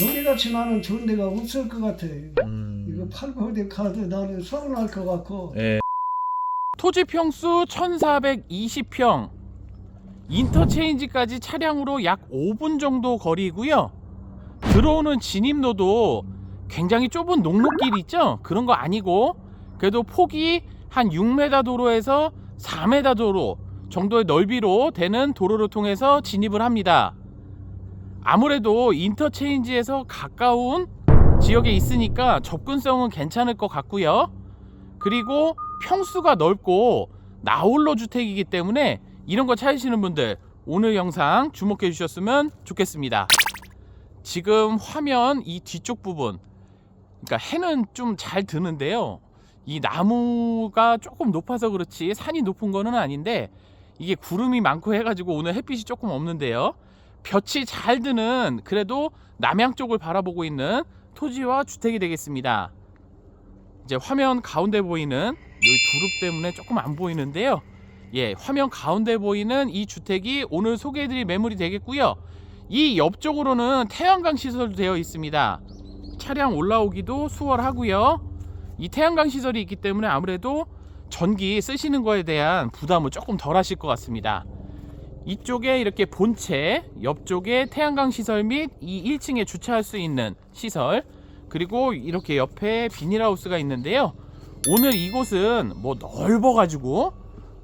여기같이 나는 좋은 데가 없을 것 같아. 음. 이거 팔고 어디 가도 나는 서운할 것 같고. 예. 토지 평수 1420평 인터체인지까지 차량으로 약 5분 정도 거리고요 들어오는 진입로도 굉장히 좁은 녹록길 있죠 그런 거 아니고 그래도 폭이 한 6m 도로에서 4m 도로 정도의 넓이로 되는 도로를 통해서 진입을 합니다 아무래도 인터체인지에서 가까운 지역에 있으니까 접근성은 괜찮을 것 같고요 그리고 평수가 넓고 나홀로 주택이기 때문에 이런 거 찾으시는 분들 오늘 영상 주목해 주셨으면 좋겠습니다. 지금 화면 이 뒤쪽 부분 그러니까 해는 좀 잘 드는데요. 이 나무가 조금 높아서 그렇지 산이 높은 거는 아닌데 이게 구름이 많고 해가지고 오늘 햇빛이 조금 없는데요. 볕이 잘 드는 그래도 남양 쪽을 바라보고 있는 토지와 주택이 되겠습니다. 이제 화면 가운데 보이는 여기 두릅 때문에 조금 안 보이는데요. 예, 화면 가운데 보이는 이 주택이 오늘 소개해드릴 매물이 되겠고요. 이 옆쪽으로는 태양광 시설도 되어 있습니다. 차량 올라오기도 수월하고요. 이 태양광 시설이 있기 때문에 아무래도 전기 쓰시는 거에 대한 부담을 조금 덜 하실 것 같습니다. 이쪽에 이렇게 본체, 옆쪽에 태양광 시설 및 이 1층에 주차할 수 있는 시설, 그리고 이렇게 옆에 비닐하우스가 있는데요. 오늘 이곳은 뭐 넓어가지고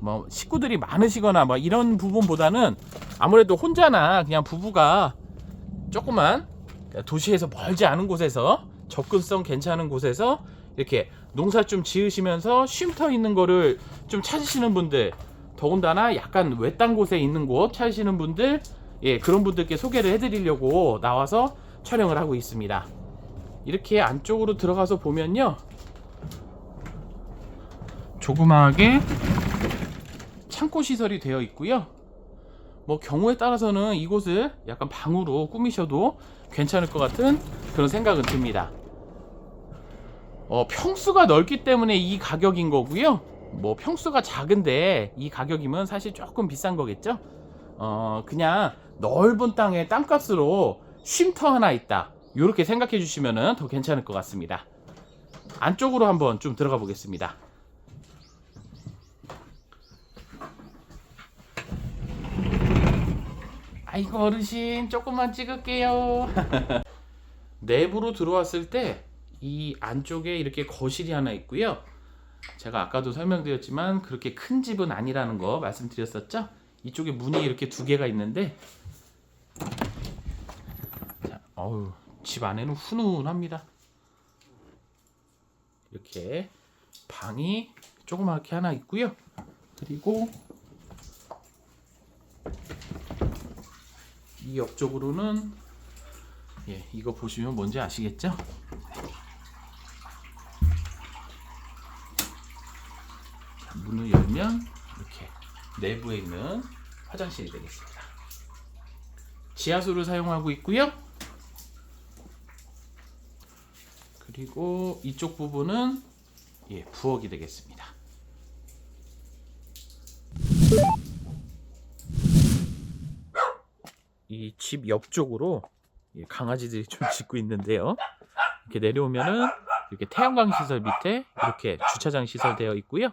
뭐 식구들이 많으시거나 뭐 이런 부분보다는 아무래도 혼자나 그냥 부부가 조그만 도시에서 멀지 않은 곳에서 접근성 괜찮은 곳에서 이렇게 농사 좀 지으시면서 쉼터 있는 거를 좀 찾으시는 분들 더군다나 약간 외딴 곳에 있는 곳 찾으시는 분들 예 그런 분들께 소개를 해드리려고 나와서 촬영을 하고 있습니다. 이렇게 안쪽으로 들어가서 보면요. 조그마하게 창고 시설이 되어 있고요. 뭐 경우에 따라서는 이곳을 약간 방으로 꾸미셔도 괜찮을 것 같은 그런 생각은 듭니다. 어, 평수가 넓기 때문에 이 가격인 거고요 뭐 평수가 작은데 이 가격이면 사실 조금 비싼 거겠죠 어 그냥 넓은 땅에 땅값으로 쉼터 하나 있다 이렇게 생각해 주시면 더 괜찮을 것 같습니다. 안쪽으로 한번 좀 들어가 보겠습니다. 아이고 어르신 조금만 찍을게요. 내부로 들어왔을 때 이 안쪽에 이렇게 거실이 하나 있고요. 제가 아까도 설명드렸지만 그렇게 큰 집은 아니라는 거 말씀드렸었죠. 이쪽에 문이 이렇게 두 개가 있는데 자, 어우 집 안에는 훈훈합니다. 이렇게 방이 조그맣게 하나 있고요. 그리고 이 옆쪽으로는 예, 이거 보시면 뭔지 아시겠죠? 자, 문을 열면 이렇게 내부에 있는 화장실이 되겠습니다. 지하수를 사용하고 있고요. 그리고 이쪽 부분은 예, 부엌이 되겠습니다. 이 집 옆쪽으로 예, 강아지들이 좀 짖고 있는데요. 이렇게 내려오면은 이렇게 태양광 시설 밑에 이렇게 주차장 시설 되어 있고요.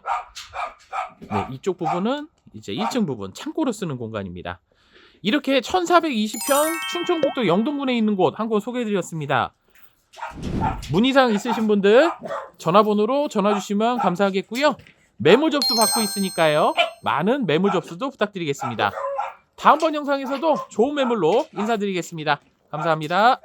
네, 이쪽 부분은 이제 1층 부분 창고로 쓰는 공간입니다. 이렇게 1420평 충청북도 영동군에 있는 곳 한 곳 소개해드렸습니다. 문의사항 있으신 분들 전화번호로 전화 주시면 감사하겠고요. 매물 접수 받고 있으니까요. 많은 매물 접수도 부탁드리겠습니다. 다음번 영상에서도 좋은 매물로 인사드리겠습니다. 감사합니다.